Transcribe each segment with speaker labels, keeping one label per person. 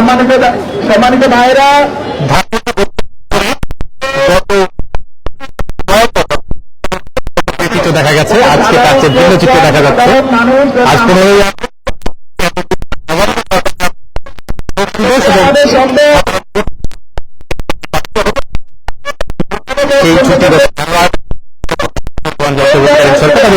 Speaker 1: সম্মানিত সম্মানিত ভাইরা
Speaker 2: দেখা গেছে আজকে তার চেয়ে ভিন্ন চিত্র দেখা যাচ্ছে আজ পনেরোই সেই ছুটি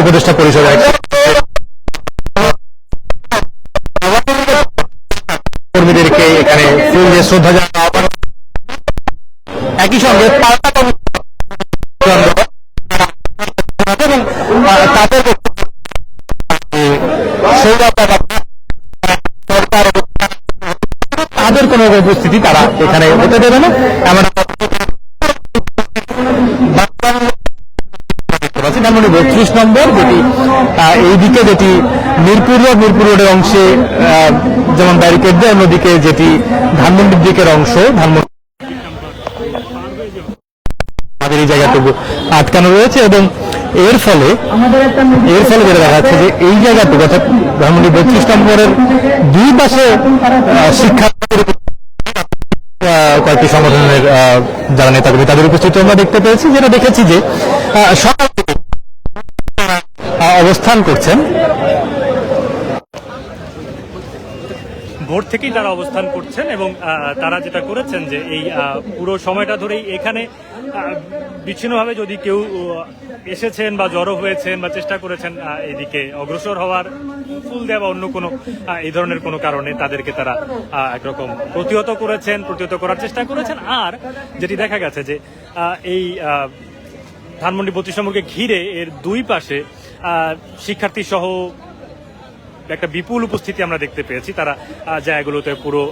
Speaker 2: উপদেষ্টা পরিষদ কর্মীদেরকে এখানে ফুল দিয়ে শ্রদ্ধা জানানো একই সঙ্গে তাদের তাদের কোনো উপস্থিতি তারা এখানে হতে দেবে না এমন ধানমন্ডি বত্রিশ নম্বর যেটি এইদিকে যেটি মিরপুর রোড মিরপুর রোডের অংশে যেমন ব্যারিকেড দেয় অন্যদিকে যেটি ধানমন্ডির দিকের অংশ ধানমন্ডি আমাদের এই জায়গাটুকু আটকানো রয়েছে এবং এর ফলে এর ফলে যেটা দেখা যাচ্ছে যে এই জায়গাটুকু অর্থাৎ ধানমন্ডি বত্রিশ নম্বরের দুই পাশে আহ, কয়েকটি সংগঠনের আহ, যারা নেতাকর্মী তাদের উপস্থিতি আমরা দেখতে পেয়েছি যেটা দেখেছি যে সকাল অবস্থান করছেন।
Speaker 3: ভোর থেকেই তারা অবস্থান করছেন এবং তারা যেটা করেছেন যে এই পুরো সময়টা ধরেই এখানে বিচ্ছিন্নভাবে যদি কেউ এসেছেন বা জড়ো হয়েছেন বা চেষ্টা করেছেন এদিকে অগ্রসর হওয়ার, ফুল দেওয়া বা অন্য কোনো এই ধরনের কোনো কারণে তাদেরকে তারা একরকম প্রতিহত করেছেন, প্রতিহত করার চেষ্টা করেছেন। আর যেটি দেখা গেছে যে এই ধানমন্ডি বত্রিশ নম্বরকে ঘিরে এর দুই পাশে শিক্ষার্থী সহ একটা বিপুল উপস্থিতি আমরা দেখতে পেয়েছি। তারা জায়গাগুলোতে পুরো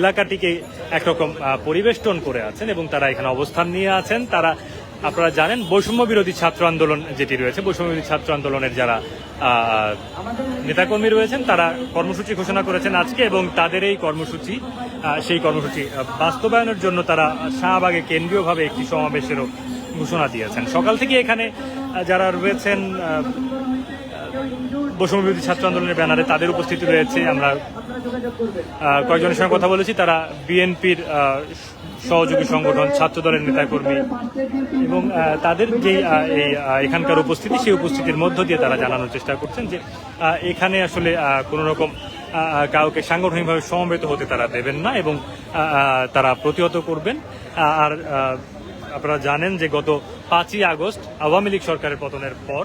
Speaker 3: এলাকাটিকে একরকম পরিবেষ্টন করে আছেন এবং তারা এখানে অবস্থান নিয়ে আছেন। তারা, আপনারা জানেন, বৈষম্য বিরোধী ছাত্র আন্দোলন যেটি রয়েছে, বৈষম্য বিরোধী ছাত্র আন্দোলনের যারা নেতাকর্মী রয়েছেন, তারা কর্মসূচি ঘোষণা করেছেন আজকে এবং তাদের এই কর্মসূচি সেই কর্মসূচি বাস্তবায়নের জন্য তারা শাহবাগে কেন্দ্রীয়ভাবে একটি সমাবেশেরও ঘোষণা দিয়েছেন। সকাল থেকে এখানে যারা রয়েছেন আহ, ছাত্র আন্দোলনের ব্যানারে তাদের উপস্থিতি রয়েছে। আমরা কয়েকজনের সঙ্গে কথা বলেছি। তারা বিএনপির সহযোগী সংগঠন ছাত্র দলের নেতাকর্মী এবং তাদের যে এই এখানকার উপস্থিতি সেই উপস্থিতির মধ্য দিয়ে তারা জানানোর চেষ্টা করছেন যে এখানে আসলে কোনো রকম কাউকে সাংগঠনিকভাবে সমবেত হতে তারা দেবেন না এবং তারা প্রতিহত করবেন। আর আপনারা জানেন যে গত পাঁচই আগস্ট আওয়ামী লীগ সরকারের পতনের পর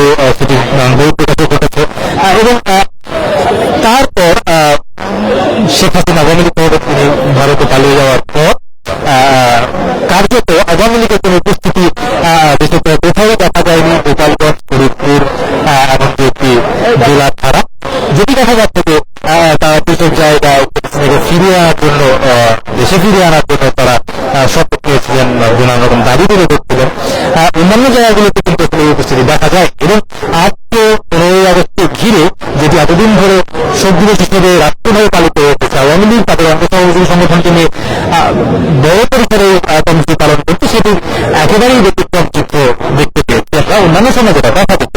Speaker 2: আহ, সেটি প্রকাশও ঘটেছে। এবং তারপর শেখ হাসিনা আওয়ামী লীগ তিনি ভারতে পালিয়ে যাওয়ার পর কার্যত আওয়ামী লীগের কোন উপস্থিতি দেশে কোথাও দেখা যায়নি গোপালগঞ্জ ফরিদপুর আহ, এমনকি একটি জেলা ছাড়া যেটি দেখা যাচ্ছে যে আহ, তারা পৃথক জায়গায় হাসিনাকে ফিরিয়ে আনার জন্য দেশে ফিরিয়ে আনার জন্য তারা শপথ নিয়েছিলেন আহ, নানান রকম দাবি তুলে ধরছিলেন। আহ, অন্যান্য জায়গাগুলোতে কিন্তু এই উপস্থিতি দেখা যায় এবং আজকে পনেরোই আগস্টকে ঘিরে যেটি এতদিন ধরে শোক দিবস হিসেবে রাষ্ট্রভাবে পালিত হয়েছে আওয়ামী লীগ তাদের অঙ্গসহযোগী সংগঠনকে নিয়ে বড় পরিসরে কর্মসূচি পালন করছে সেটি একেবারেই ব্যতিক্রম চিত্র দেখতে পেয়েছি। আমরা অন্যান্য সময় যেটা দেখা যেত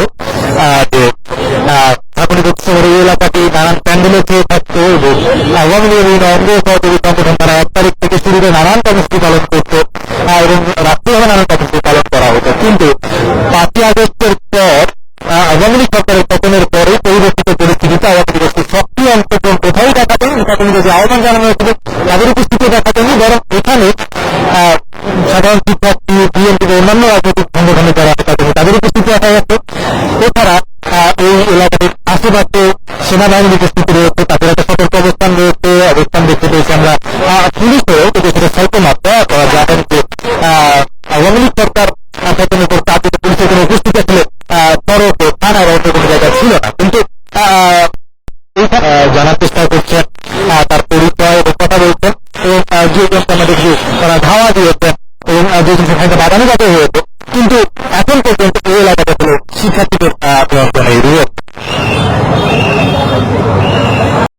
Speaker 2: যে এলাকাটি নানান প্যান্ডেলে খেয়ে থাকতো সংগঠন তারা এক তারিখ থেকে শুরু করে নানান কর্মসূচি পালন করতো এবং নানান কর্মসূচি পালন করা হতো কিন্তু পাঁচই আগস্টের পর আওয়ামী লীগ সরকারের পতনের পরে পরিবর্তিত পরিস্থিতিতে আওয়ামী লীগের সক্রিয় অংশগ্রহণ জানানো হয়েছিল তাদের উপস্থিতি দেখা যায়নি বরং এখানে সাধারণ শিক্ষার্থী বিএনপি অন্যান্য রাজনৈতিক সংগঠনের যারা তাদের উপস্থিতি দেখা যাচ্ছে। এছাড়া এই এলাকার আশেপাশে সেনাবাহিনীর উপস্থিতি রয়েছে তাদের একটা সতর্ক অবস্থান রয়েছে। অবস্থান দেখতে পেয়েছি আমরা পুলিশেরও কিন্তু সেটা স্বল্প মাত্রা আপনারা জানেন যে আওয়ামী লীগ সরকার তার যে পুলিশের কোনো উপস্থিতি আসলে তরফে থানার অন্য কোনো জায়গায় ছিল না। কিন্তু জানার চেষ্টা করছেন আহ, লোকজনকে আমরা দেখি তারা ধাওয়া দিয়েছেন এবং যে সেখানে বাদানুবাদ হয়েছে। কিন্তু এখন পর্যন্ত এই এলাকাটা হলো শিক্ষার্থীদের রয়েছে